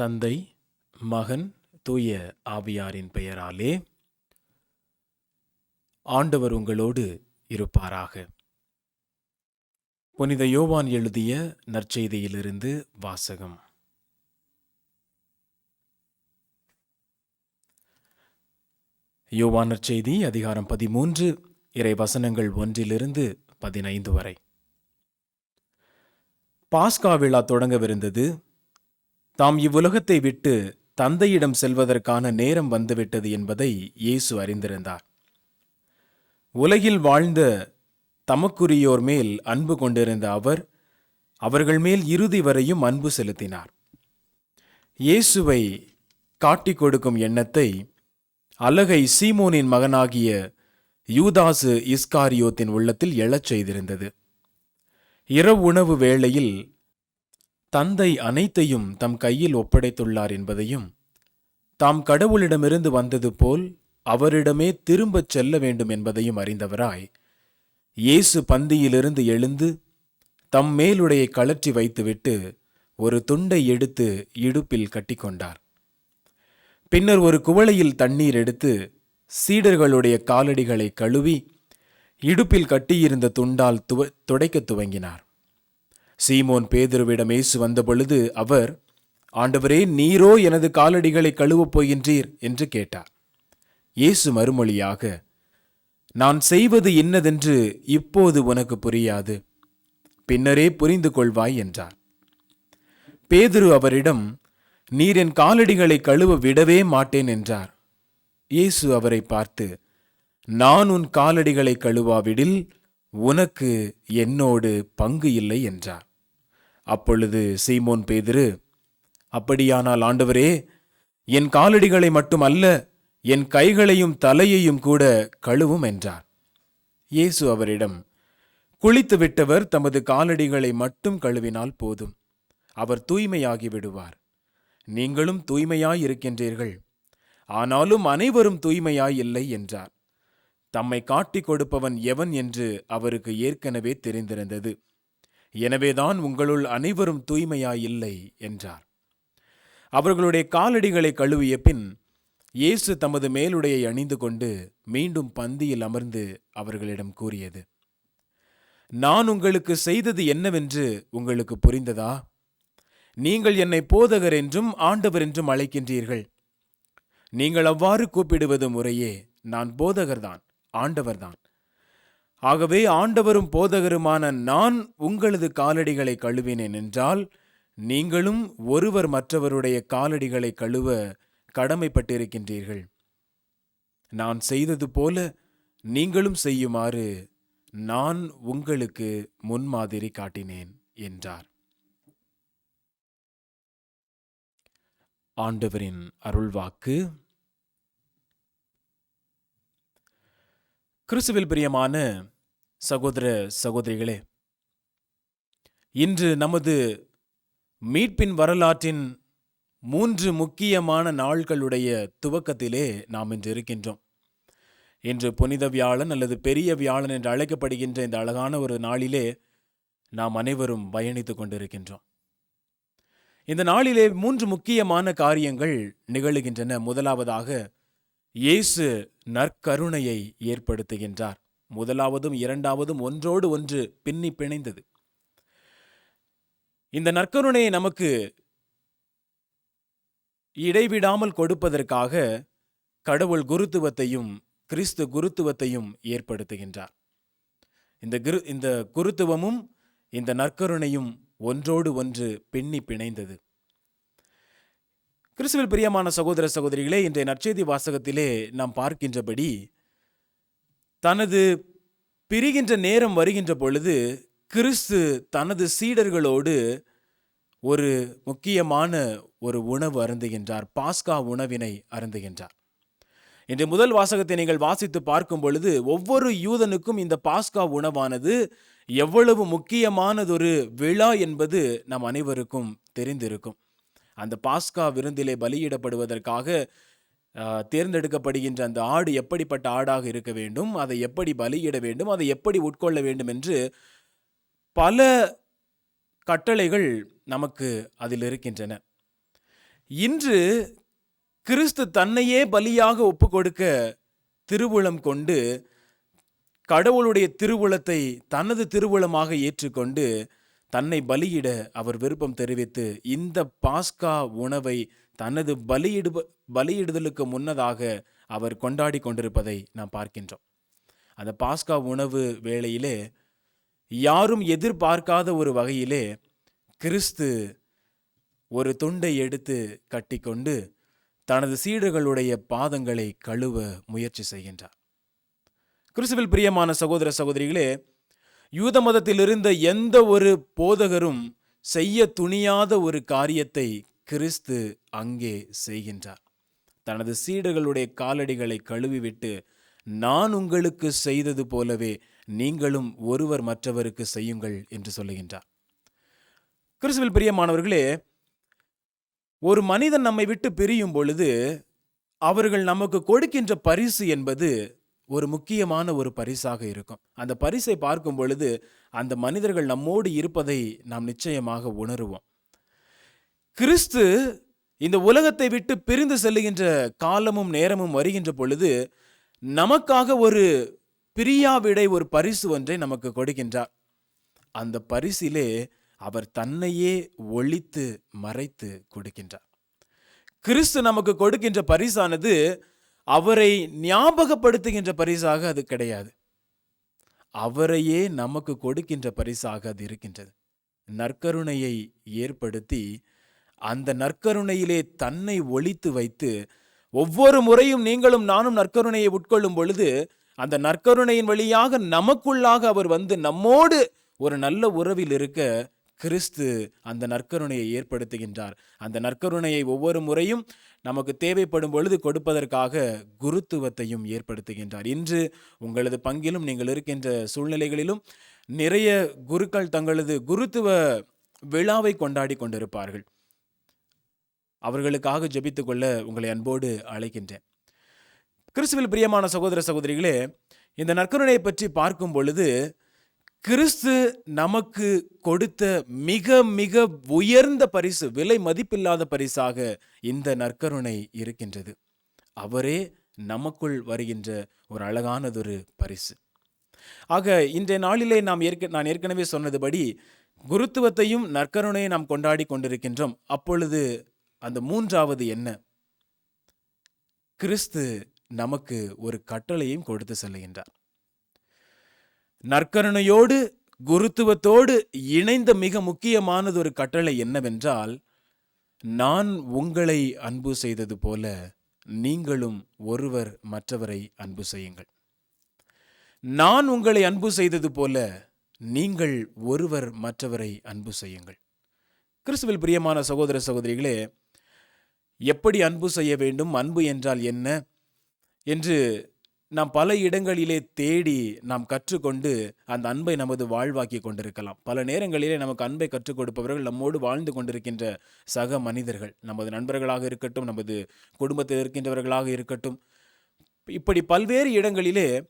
தந்தை மகன் தூய ஆவியாரின் பெயராலே ஆண்டவர் உங்களோடு இருப்பாராக. புனித யோவான் எழுதிய நற்செய்தியிலிருந்து வாசகம். யோவான் நற்செய்தி அதிகாரம் பதிமூன்று இறை வசனங்கள் ஒன்றிலிருந்து பதினைந்து வரை. பாஸ்கா விழா தொடங்கவிருந்தது தாம் இவ்வுலகத்தை விட்டு தந்தையிடம் செல்வதற்கான நேரம் வந்துவிட்டது என்பதை இயேசு அறிந்திருந்தார். உலகில் வாழ்ந்த தமக்குரியோர் மேல் அன்பு கொண்டிருந்த அவர் அவர்கள் மேல் இறுதி வரையும் அன்பு செலுத்தினார். இயேசுவை காட்டிக் கொடுக்கும் எண்ணத்தை அலகை சீமோனின் மகனாகிய யூதாசு இஸ்காரியோத்தின் உள்ளத்தில் எழச் செய்திருந்தது. இரவு உணவு வேளையில் தந்தை அனைத்தையும் தம் கையில் ஒப்படைத்துள்ளார் என்பதையும் தாம் கடவுளிடமிருந்து வந்தது போல் அவரிடமே திரும்பச் செல்ல வேண்டும் என்பதையும் அறிந்தவராய் இயேசு பந்தியிலிருந்து எழுந்து தம் மேலுடையை கழற்றி வைத்துவிட்டு ஒரு துண்டை எடுத்து இடுப்பில் கட்டிக்கொண்டார். பின்னர் ஒரு குவளையில் தண்ணீர் எடுத்து சீடர்களுடைய காலடிகளை கழுவி இடுப்பில் கட்டியிருந்த துண்டால் துவ துடைக்கத் துவங்கினார். சீமோன் பேதுருவிடம் இயேசு வந்தபொழுது அவர் ஆண்டவரே நீரோ எனது காலடிகளை கழுவப் போகின்றீர் என்று கேட்டார். இயேசு மறுமொழியாக நான் செய்வது என்னதென்று இப்போது உனக்கு புரியாது. பின்னரே புரிந்து கொள்வாய் என்றார். பேதுரு அவரிடம் நீர் என் காலடிகளை கழுவ விடவே மாட்டேன் என்றார். இயேசு அவரை பார்த்து நான் உன் காலடிகளை கழுவாவிடில் உனக்கு என்னோடு பங்கு இல்லை என்றார். அப்பொழுது சீமோன் பேதிரு அப்படியானால் ஆண்டவரே என் காலடிகளை மட்டுமல்ல என் கைகளையும் தலையையும் கூட கழுவும் என்றார். இயேசு அவரிடம் குளித்து விட்டவர் தமது காலடிகளை மட்டும் கழுவினால் போதும் அவர் தூய்மையாகி விடுவார். நீங்களும் தூய்மையாயிருக்கின்றீர்கள் ஆனாலும் அனைவரும் தூய்மையாயில்லை என்றார். தம்மை காட்டிக் கொடுப்பவன் எவன் என்று அவருக்கு ஏற்கனவே தெரிந்திருந்தது. எனவேதான் உங்களுள் அனைவரும் தூய்மையாயில்லை என்றார். அவர்களுடைய காலடிகளை கழுவிய பின் இயேசு தமது மேலுடையை அணிந்து கொண்டு மீண்டும் பந்தியில் அமர்ந்து அவர்களிடம் கூறியது நான் உங்களுக்கு செய்தது என்னவென்று உங்களுக்கு புரிந்ததா? நீங்கள் என்னை போதகர் என்றும் ஆண்டவர் என்றும் அழைக்கின்றீர்கள். நீங்கள் அவ்வாறு கூப்பிடுவது முறையே நான் போதகர்தான் ஆண்டவர்தான். ஆகவே ஆண்டவரும் போதகருமான நான் உங்களது காலடிகளை கழுவினேன் என்றால் நீங்களும் ஒருவர் மற்றவருடைய காலடிகளை கழுவ கடமைப்பட்டிருக்கின்றீர்கள். நான் செய்தது போல நீங்களும் செய்யுமாறு நான் உங்களுக்கு முன்மாதிரி காட்டினேன் என்றார். ஆண்டவரின் அருள்வாக்கு. கிறிஸ்துவில் பிரியமான சகோதர சகோதரிகளே இன்று நமது மீட்பின் வரலாற்றின் மூன்று முக்கியமான நாள்களுடைய துவக்கத்திலே நாம் இன்று இருக்கின்றோம். இன்று புனித வியாழன் அல்லது பெரிய வியாழன் என்று அழைக்கப்படுகின்ற இந்த அழகான ஒரு நாளிலே நாம் அனைவரும் பயணித்துக் கொண்டிருக்கின்றோம். இந்த நாளிலே மூன்று முக்கியமான காரியங்கள் நிகழுகின்றன. முதலாவதாக இயேசு நற்கருணையை ஏற்படுத்துகின்றார். முதலாவதும் இரண்டாவதும் ஒன்றோடு ஒன்று பின்னி பிணைந்தது. இந்த நற்கருணையை நமக்கு இடைவிடாமல் கொடுப்பதற்காக கடவுள் குருத்துவத்தையும் கிறிஸ்து குருத்துவத்தையும் ஏற்படுத்துகின்றார். இந்த கிரு இந்த குருத்துவமும் இந்த நற்கருணையும் ஒன்றோடு ஒன்று பின்னி பிணைந்தது. கிறிஸ்துவில் பிரியமான சகோதர சகோதரிகளே இன்றைய நற்செய்தி வாசகத்திலே நாம் பார்க்கின்றபடி தனது பிரிகின்ற நேரம் வருகின்ற பொழுது கிறிஸ்து தனது சீடர்களோடு ஒரு முக்கியமான ஒரு உணவு அருந்துகின்றார். பாஸ்கா உணவினை அருந்துகின்றார். இன்று முதல் வாசகத்தை நீங்கள் வாசித்து பார்க்கும் பொழுது ஒவ்வொரு யூதனுக்கும் இந்த பாஸ்கா உணவானது எவ்வளவு முக்கியமானதொரு விழா என்பது நம் அனைவருக்கும் தெரிந்திருக்கும். அந்த பாஸ்கா விருந்திலே பலியிடப்படுவதற்காக தேர்ந்தெடுக்கப்படுகின்ற அந்த ஆடு எப்படிப்பட்ட ஆடாக இருக்க வேண்டும் அதை எப்படி பலியிட வேண்டும் அதை எப்படி உட்கொள்ள வேண்டும் என்று பல கட்டளைகள் நமக்கு அதில் இருக்கின்றன. இன்று கிறிஸ்து தன்னையே பலியாக ஒப்புக்கொடுக்க திருவுளம் கொண்டு கடவுளுடைய திருவுளத்தை தனது திருவுளமாக ஏற்றுக்கொண்டு தன்னை பலியிட அவர் விருப்பம் தெரிவித்து இந்த பாஸ்கா உணவை தனது பலியிடு பலியிடுதலுக்கு முன்னதாக அவர் கொண்டாடி கொண்டிருப்பதை நாம் பார்க்கின்றோம். அந்த பாஸ்கா உணவு வேளையிலே யாரும் எதிர்பார்க்காத ஒரு வகையிலே கிறிஸ்து ஒரு துண்டை எடுத்து கட்டிக்கொண்டு தனது சீடர்களுடைய பாதங்களை கழுவ முயற்சி செய்கின்றார். கிறிஸ்துவில் பிரியமான சகோதர சகோதரிகளே யூத மதத்தில் இருந்த எந்த ஒரு போதகரும் செய்ய துணியாத ஒரு காரியத்தை கிறிஸ்து அங்கே செய்கின்றார். தனது சீடர்களுடைய காலடிகளை கழுவிவிட்டு நான் உங்களுக்கு செய்தது போலவே நீங்களும் ஒருவர் மற்றவருக்கு செய்யுங்கள் என்று சொல்லுகின்றார். கிறிஸ்துவில் பிரியமானவர்களே ஒரு மனிதன் நம்மை விட்டு பிரியும் பொழுது அவர்கள் நமக்கு கொடுக்கின்ற பரிசு என்பது ஒரு முக்கியமான ஒரு பரிசாக இருக்கும். அந்த பரிசை பார்க்கும் பொழுது அந்த மனிதர்கள் நம்மோடு இருப்பதை நாம் நிச்சயமாக உணருவோம். கிறிஸ்து இந்த உலகத்தை விட்டு பிரிந்து செல்லுகின்ற காலமும் நேரமும் வருகின்ற பொழுது நமக்காக ஒரு பிரியாவிடை ஒரு பரிசு ஒன்றை நமக்கு கொடுக்கின்றார். அந்த பரிசிலே அவர் தன்னையே ஒழித்து மறைத்து கொடுக்கின்றார். கிறிஸ்து நமக்கு கொடுக்கின்ற பரிசானது அவரை ஞாபகப்படுத்துகின்ற பரிசாக அது கிடையாது. அவரையே நமக்கு கொடுக்கின்ற பரிசாக அது இருக்கின்றது. நற்கருணையை ஏற்படுத்தி அந்த நற்கருணையிலே தன்னை ஒழித்து வைத்து ஒவ்வொரு முறையும் நீங்களும் நானும் நற்கருணையை உட்கொள்ளும் பொழுது அந்த நற்கருணையின் வழியாக நமக்குள்ளாக அவர் வந்து நம்மோடு ஒரு நல்ல உறவில் இருக்க கிறிஸ்து அந்த நற்கருணையை ஏற்படுத்துகின்றார். அந்த நற்கருணையை ஒவ்வொரு முறையும் நமக்கு தேவைப்படும் பொழுது கொடுப்பதற்காக குருத்துவத்தையும் ஏற்படுத்துகின்றார். இன்று உங்களது பங்கிலும் நீங்கள் இருக்கின்ற சூழ்நிலைகளிலும் நிறைய குருக்கள் தங்களது குருத்துவ விழாவை கொண்டாடி கொண்டிருப்பார்கள். அவர்களுக்காக ஜெபித்துக்கொள்ள உங்களை அன்போடு அழைக்கின்றேன். கிறிஸ்துவில் பிரியமான சகோதர சகோதரிகளே இந்த நற்கருணையை பற்றி பார்க்கும் பொழுது கிறிஸ்து நமக்கு கொடுத்த மிக மிக உயர்ந்த பரிசு விலை மதிப்பில்லாத பரிசாக இந்த நற்கருணை இருக்கின்றது. அவரே நமக்குள் வருகின்ற ஒரு அழகானதொரு பரிசு. ஆக இன்றைய நாளிலே நாம் ஏற்க நான் ஏற்கனவே சொன்னதுபடி குருத்துவத்தையும் நற்கருணையை நாம் கொண்டாடி கொண்டிருக்கின்றோம். அப்பொழுது அந்த மூன்றாவது என்ன? கிறிஸ்து நமக்கு ஒரு கட்டளையும் கொடுத்து செல்லுகின்றார். நற்கருணையோடு குருத்துவத்தோடு இணைந்த மிக முக்கியமானது ஒரு கட்டளை என்னவென்றால் நான் உங்களை அன்பு செய்தது போல நீங்களும் ஒருவர் மற்றவரை அன்பு செய்யுங்கள். நான் உங்களை அன்பு செய்தது போல நீங்கள் ஒருவர் மற்றவரை அன்பு செய்யுங்கள். கிறிஸ்துவில் பிரியமான சகோதர சகோதரிகளே எப்படி அன்பு செய்ய வேண்டும் அன்பு என்றால் என்ன என்று நாம் பல இடங்களிலே தேடி நாம் கற்றுக்கொண்டு அந்த அன்பை நமது வாழ்வாக்கி கொண்டிருக்கலாம். பல நேரங்களிலே நமக்கு அன்பை கற்றுக் கொடுப்பவர்கள் நம்மோடு வாழ்ந்து கொண்டிருக்கின்ற சக மனிதர்கள். நமது நண்பர்களாக இருக்கட்டும் நமது குடும்பத்தில் இருக்கின்றவர்களாக இருக்கட்டும். இப்படி பல்வேறு இடங்களிலே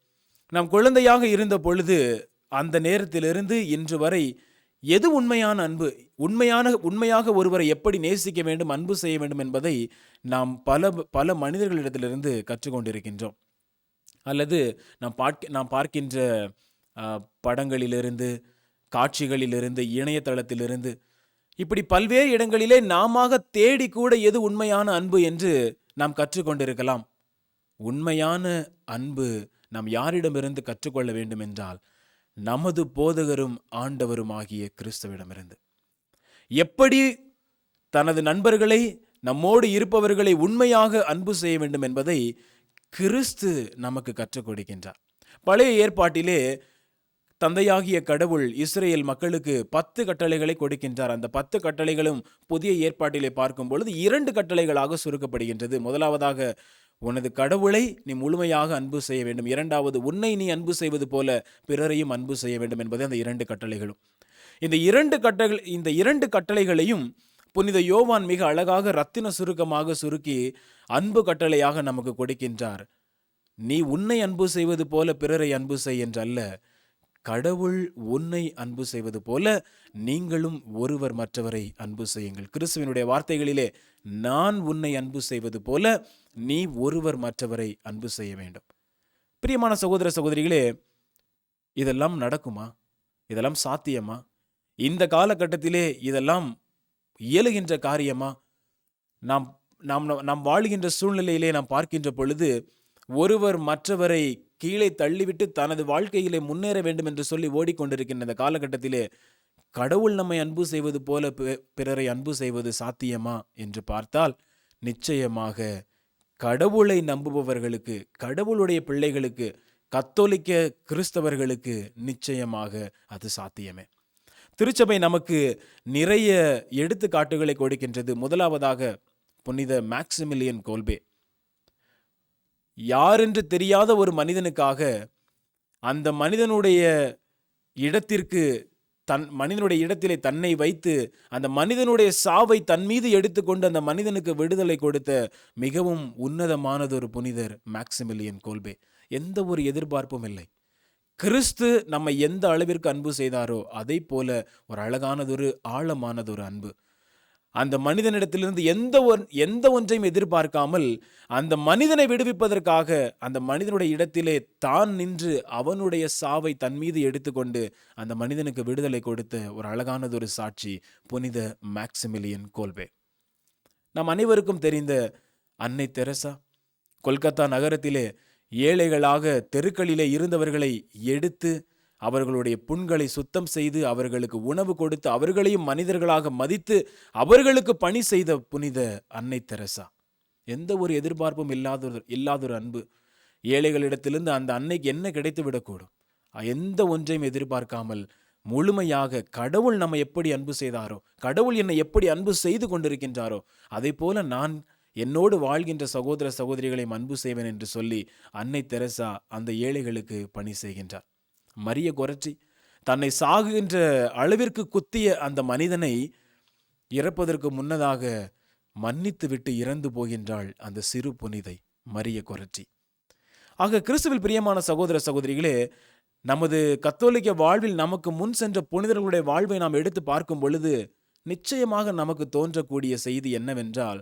நாம் குழந்தையாக இருந்த பொழுது அந்த நேரத்திலிருந்து இன்று வரை எது உண்மையான அன்பு? உண்மையான உண்மையாக ஒருவரை எப்படி நேசிக்க வேண்டும் அன்பு செய்ய வேண்டும் என்பதை நாம் பல பல மனிதர்களிடத்திலிருந்து கற்றுக்கொண்டிருக்கின்றோம். அல்லது நாம் பார்க்க நாம் பார்க்கின்ற படங்களிலிருந்து காட்சிகளிலிருந்து இணையதளத்திலிருந்து இப்படி பல்வேறு இடங்களிலே நாம தேடி கூட எது உண்மையான அன்பு என்று நாம் கற்றுக்கொண்டிருக்கலாம். உண்மையான அன்பு நாம் யாரிடமிருந்து கற்றுக்கொள்ள வேண்டும் என்றால் நமது போதகரும் ஆண்டவருமாகிய கிறிஸ்துவிடமிருந்து. எப்படி தனது நண்பர்களை நம்மோடு இருப்பவர்களை உண்மையாக அன்பு செய்ய வேண்டும் என்பதை கிறிஸ்து நமக்கு கற்றுக் கொடுக்கின்றார். பழைய ஏற்பாட்டிலே தந்தையாகிய கடவுள் இஸ்ரேல் மக்களுக்கு பத்து கட்டளைகளை கொடுக்கின்றார். அந்த பத்து கட்டளைகளும் புதிய ஏற்பாட்டிலே பார்க்கும் பொழுது இரண்டு கட்டளைகளாக சுருக்கப்படுகின்றது. முதலாவதாக உனது கடவுளை நீ முழுமையாக அன்பு செய்ய வேண்டும். இரண்டாவது உன்னை நீ அன்பு செய்வது போல பிறரையும் அன்பு செய்ய வேண்டும் என்பது அந்த இரண்டு கட்டளைகளும். இந்த இரண்டு கட்டளை இந்த இரண்டு கட்டளைகளையும் புனித யோவான் மிக அழகாக ரத்தின சுருக்கமாக சுருக்கி அன்பு கட்டளையாக நமக்கு கொடுக்கின்றார். நீ உன்னை அன்பு செய்வது போல பிறரை அன்பு செய் என்றல்ல கடவுள் உன்னை அன்பு செய்வது போல நீங்களும் ஒருவர் மற்றவரை அன்பு செய்யுங்கள். கிறிஸ்துவனுடைய வார்த்தைகளிலே நான் உன்னை அன்பு செய்வது போல நீ ஒருவர் மற்றவரை அன்பு செய்ய வேண்டும். பிரியமான சகோதர சகோதரிகளே இதெல்லாம் நடக்குமா? இதெல்லாம் சாத்தியமா? இந்த காலகட்டத்திலே இதெல்லாம் இயலுகின்ற காரியமா? நாம் நாம் நாம் வாழுகின்ற சூழ்நிலையிலே நாம் பார்க்கின்ற பொழுது ஒருவர் மற்றவரை கீழே தள்ளிவிட்டு தனது வாழ்க்கையிலே முன்னேற வேண்டும் என்று சொல்லி ஓடிக்கொண்டிருக்கின்ற இந்த காலகட்டத்திலே கடவுள் நம்மை அன்பு செய்வது போல பிறரை அன்பு செய்வது சாத்தியமா என்று பார்த்தால் நிச்சயமாக கடவுளை நம்புபவர்களுக்கு கடவுளுடைய பிள்ளைகளுக்கு கத்தோலிக்க கிறிஸ்தவர்களுக்கு நிச்சயமாக அது சாத்தியமே. திருச்சபை நமக்கு நிறைய எடுத்துக்காட்டுகளை கொடுக்கின்றது. முதலாவதாக புனித மேக்சிமிலியன் கோல்பே. யாரென்று தெரியாத ஒரு மனிதனுக்காக அந்த மனிதனுடைய இடத்திற்கு தன் மனிதனுடைய இடத்திலே தன்னை வைத்து அந்த மனிதனுடைய சாவை தன் மீது எடுத்துக்கொண்டு அந்த மனிதனுக்கு விடுதலை கொடுத்த மிகவும் உன்னதமானதொரு புனிதர் மேக்சிமிலியன் கோல்பே. எந்த ஒரு எதிர்பார்ப்பும் இல்லை. கிறிஸ்து நம்ம எந்த அளவிற்கு அன்பு செய்தாரோ அதை போல ஒரு அழகானதொரு ஆழமானதொரு அன்பு. அந்த மனிதனிடத்திலிருந்து எந்த ஒன் எந்த ஒன்றையும் எதிர்பார்க்காமல் அந்த மனிதனை விடுவிப்பதற்காக அந்த மனிதனுடைய இடத்திலே தான் நின்று அவனுடைய சாவை தன் மீது எடுத்துக்கொண்டு அந்த மனிதனுக்கு விடுதலை கொடுத்த ஒரு அழகானதொரு சாட்சி புனித மேக்சிமிலியன் கோல்பே. நம் அனைவருக்கும் தெரிந்த அன்னை தெரசா கொல்கத்தா நகரத்திலே ஏழைகளாக தெருக்களிலே இருந்தவர்களை எடுத்து அவர்களுடைய புண்களை சுத்தம் செய்து அவர்களுக்கு உணவு கொடுத்து அவர்களையும் மனிதர்களாக மதித்து அவர்களுக்கு பணி செய்த புனித அன்னை தெரசா. எந்த ஒரு எதிர்பார்ப்பும் இல்லாத இல்லாதொரு அன்பு. ஏழைகளிடத்திலிருந்து அந்த அன்னைக்கு என்ன கிடைத்து விடக்கூடும்? எந்த ஒன்றையும் எதிர்பார்க்காமல் முழுமையாக கடவுள் நம்மை எப்படி அன்பு செய்தாரோ கடவுள் என்னை எப்படி அன்பு செய்து கொண்டிருக்கின்றாரோ அதை போல நான் என்னோடு வாழ்கின்ற சகோதர சகோதரிகளை அன்பு செய்வேன் என்று சொல்லி அன்னை தெரசா அந்த ஏழைகளுக்கு பணி செய்கின்றார். மரிய கொரட்சி தன்னை சாகுகின்ற அளவிற்கு குத்திய அந்த மனிதனை இறப்பதற்கு முன்னதாக மன்னித்து விட்டு இறந்து போகின்றாள் அந்த சிறு புனிதை மரிய கொரட்சி ஆக கிறிஸ்துவில் பிரியமான சகோதர சகோதரிகளே நமது கத்தோலிக்க வாழ்வில் நமக்கு முன் சென்ற புனிதர்களுடைய வாழ்வை நாம் எடுத்து பார்க்கும் பொழுது நிச்சயமாக நமக்கு தோன்றக்கூடிய செய்தி என்னவென்றால்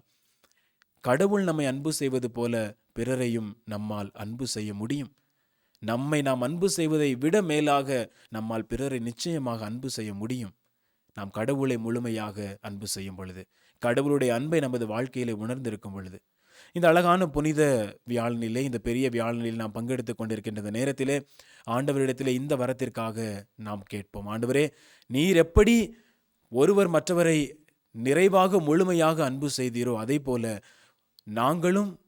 கடவுள் நம்மை அன்பு செய்வது போல பிறரையும் நம்மால் அன்பு செய்ய முடியும். நம்மை நாம் அன்பு செய்வதை விட மேலாக நம்மால் பிறரை நிச்சயமாக அன்பு செய்ய முடியும். நாம் கடவுளை முழுமையாக அன்பு செய்யும் பொழுது கடவுளுடைய அன்பை நமது வாழ்க்கையிலே உணர்ந்திருக்கும் பொழுது இந்த அழகான புனித வியாழனிலே இந்த பெரிய வியாழனில் நாம் பங்கெடுத்துக் கொண்டிருக்கின்ற இந்த நேரத்திலே ஆண்டவரிடத்திலே இந்த வரத்திற்காக நாம் கேட்போம். ஆண்டவரே நீர் எப்படி ஒருவர் மற்றவரை நிறைவாக முழுமையாக அன்பு செய்தீரோ அதே போல நாங்களும்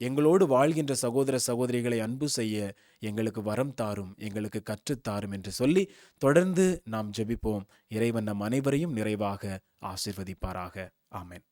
எங்களோடு வாழ்கின்ற சகோதர சகோதரிகளை அன்பு செய்ய எங்களுக்கு வரம் தாரும் எங்களுக்கு கற்றுத்தாரும் என்று சொல்லி தொடர்ந்து நாம் ஜெபிப்போம். இறைவன் நம் அனைவரையும் நிறைவாக ஆசிர்வதிப்பாராக. ஆமேன்.